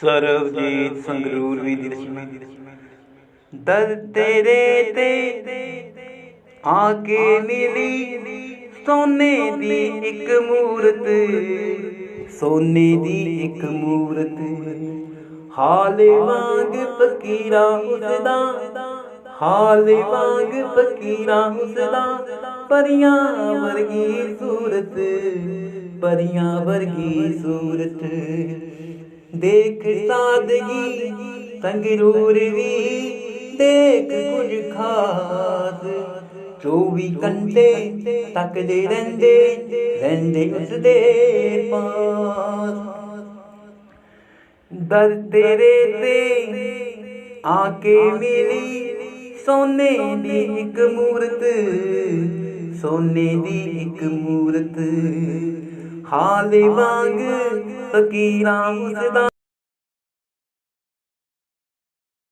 ਸਰਵਜੀਤ ਸੰਗਰੂਰ ਵੀ ਦੀ ਰਚਨਾ ਦਰ ਤੇਰੇ ਤੇ ਆ ਕੇ ਮਿਲੀ ਸੋਨੇ ਦੀ ਇੱਕ ਮੂਰਤ, ਸੋਨੇ ਦੀ ਇੱਕ ਮੂਰਤ। ਹਾਲ ਵਾਂਗ ਫਕੀਰਾ ਉਸਦਾ, ਹਾਲ ਵਾਂਗ ਫਕੀਰਾ ਉਸਦਾ, ਪਰੀਆਂ ਵਰਗੀ ਸੂਰਤ, ਪਰੀਆਂ ਵਰਗੀ ਸੂਰਤ। ਦੇਖ ਸਾਦਗੀ ਸੰਗਰੂਰ ਵੀ, ਦੇਖ ਕੁਝ ਖਾਸ। 24 ਘੰਟੇ ਤੱਕਦੇ ਰਹਿੰਦੇ ਰਹਿੰਦੇ ਉਸ ਦੇ ਪਾਸ। ਦਰ ਤੇਰੇ ਤੇ ਆ ਕੇ ਮਿਲੀ, ਸੋਨੇ ਦੀ ਇੱਕ ਮੂਰਤ, ਸੋਨੇ ਦੀ ਇੱਕ ਮੂਰਤ। ਹਾਲ ਵਾਂਗ ਫਕੀਰਾਂ ਉਸਦਾ